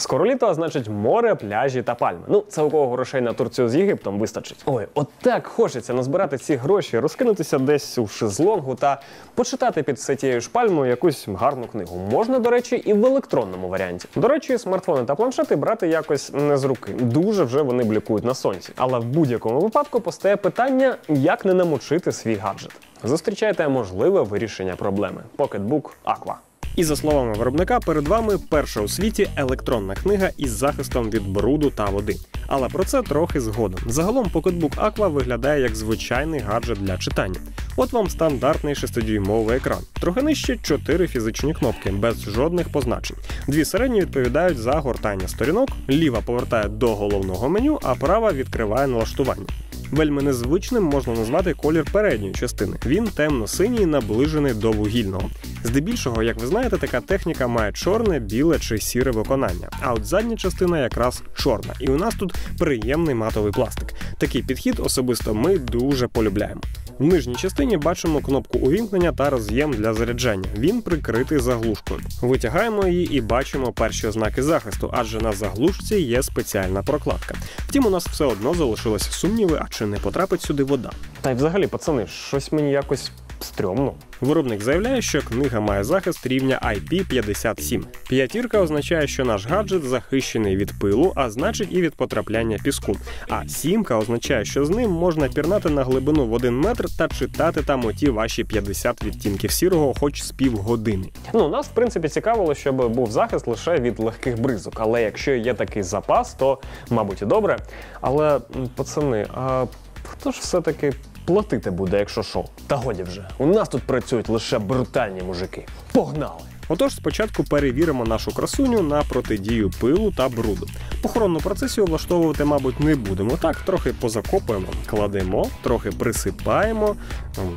Скоро літо, а значить море, пляжі та пальми. Ну, це у кого грошей на Турцію з Єгиптом вистачить. Ой, от так хочеться назбирати ці гроші, розкинутися десь у шезлонгу та почитати під все тією ж пальмою якусь гарну книгу. Можна, до речі, і в електронному варіанті. До речі, смартфони та планшети брати якось не з руки. Дуже вже вони блікують на сонці. Але в будь-якому випадку постає питання, як не намочити свій гаджет. Зустрічайте можливе вирішення проблеми. Pocketbook Aqua. І за словами виробника, перед вами перша у світі електронна книга із захистом від бруду та води. Але про це трохи згодом. Загалом Pocketbook Aqua виглядає як звичайний гаджет для читання. От вам стандартний 6-дюймовий екран. Трохи нижче 4 фізичні кнопки, без жодних позначень. Дві середні відповідають за гортання сторінок, ліва повертає до головного меню, а права відкриває налаштування. Вельми незвичним можна назвати колір передньої частини. Він темно-синій, наближений до вугільного. Здебільшого, як ви знаєте, така техніка має чорне, біле чи сіре виконання. А от задня частина якраз чорна. І у нас тут приємний матовий пластик. Такий підхід особисто ми дуже полюбляємо. В нижній частині бачимо кнопку увімкнення та роз'єм для заряджання. Він прикритий заглушкою. Витягаємо її і бачимо перші ознаки захисту, адже на заглушці є спеціальна прокладка. Втім, у нас все одно залишилися сумніви, а чи не потрапить сюди вода. Та й взагалі, пацани, щось мені якось стрьомно. Виробник заявляє, що книга має захист рівня IP57. П'ятірка означає, що наш гаджет захищений від пилу, а значить і від потрапляння піску. А сімка означає, що з ним можна пірнати на глибину в один метр та читати там оті ваші 50 відтінків сірого, хоч з півгодини. Ну нас в принципі цікавило, щоб був захист лише від легких бризок. Але якщо є такий запас, то мабуть і добре. Але пацани, а хто ж все-таки платити буде, якщо що? Та годі вже. У нас тут працюють лише брутальні мужики. Погнали! Отож, спочатку перевіримо нашу красуню на протидію пилу та бруду. Похоронну процесію влаштовувати, мабуть, не будемо. Так, трохи позакопуємо, кладемо, трохи присипаємо,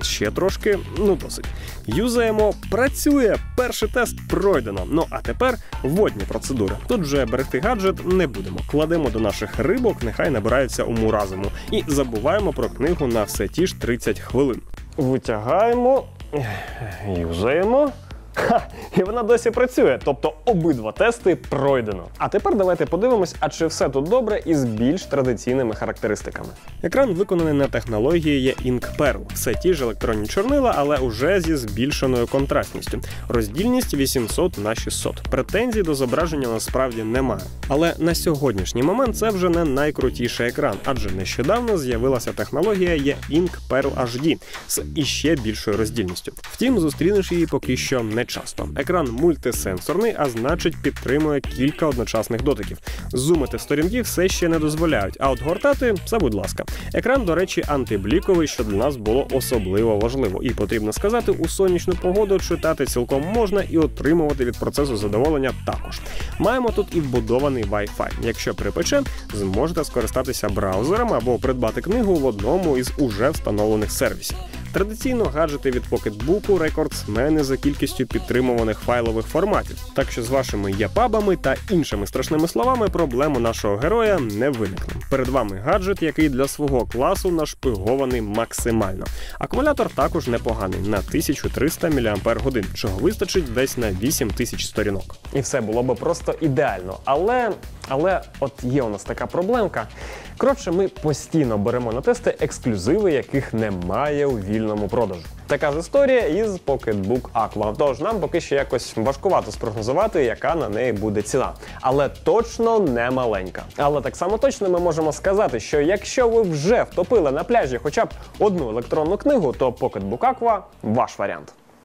ще трошки, ну досить. Юзаємо, працює. Перший тест пройдено. Ну а тепер водні процедури. Тут вже берегти гаджет не будемо. Кладемо до наших рибок, нехай набираються уму разуму. І забуваємо про книгу на все ті ж 30 хвилин. Витягаємо, юзаємо. Ха, і вона досі працює, тобто обидва тести пройдено. А тепер давайте подивимось, а чи все тут добре із більш традиційними характеристиками. Екран виконаний на технології Ink Pearl. Все ті ж електронні чорнила, але уже зі збільшеною контрастністю. Роздільність 800 на 600. Претензій до зображення насправді немає. Але на сьогоднішній момент це вже не найкрутіший екран, адже нещодавно з'явилася технологія Ink Pearl HD з іще більшою роздільністю. Втім, зустрінеш її поки що не часто. Екран мультисенсорний, а значить підтримує кілька одночасних дотиків. Зумити сторінки все ще не дозволяють, а от гортати все, будь ласка. Екран, до речі, антибліковий, що для нас було особливо важливо. І потрібно сказати, у сонячну погоду читати цілком можна і отримувати від процесу задоволення також. Маємо тут і вбудований Wi-Fi. Якщо припече, зможете скористатися браузером або придбати книгу в одному із уже встановлених сервісів. Традиційно гаджети від Pocketbook рекордсмени за кількістю підтримуваних файлових форматів. Так що з вашими ЯПАБами та іншими страшними словами проблем у нашого героя не виникне. Перед вами гаджет, який для свого класу нашпигований максимально. Акумулятор також непоганий на 1300 мАч, чого вистачить десь на 8000 сторінок. І все було би просто ідеально. Але але от є у нас така проблемка. Коротше, ми постійно беремо на тести ексклюзиви, яких немає у вільному продажу. Така ж історія із Pocketbook Aqua. Тож нам поки що якось важкувато спрогнозувати, яка на неї буде ціна. Але точно не маленька. Але так само точно ми можемо сказати, що якщо ви вже втопили на пляжі хоча б одну електронну книгу, то Pocketbook Aqua – ваш варіант.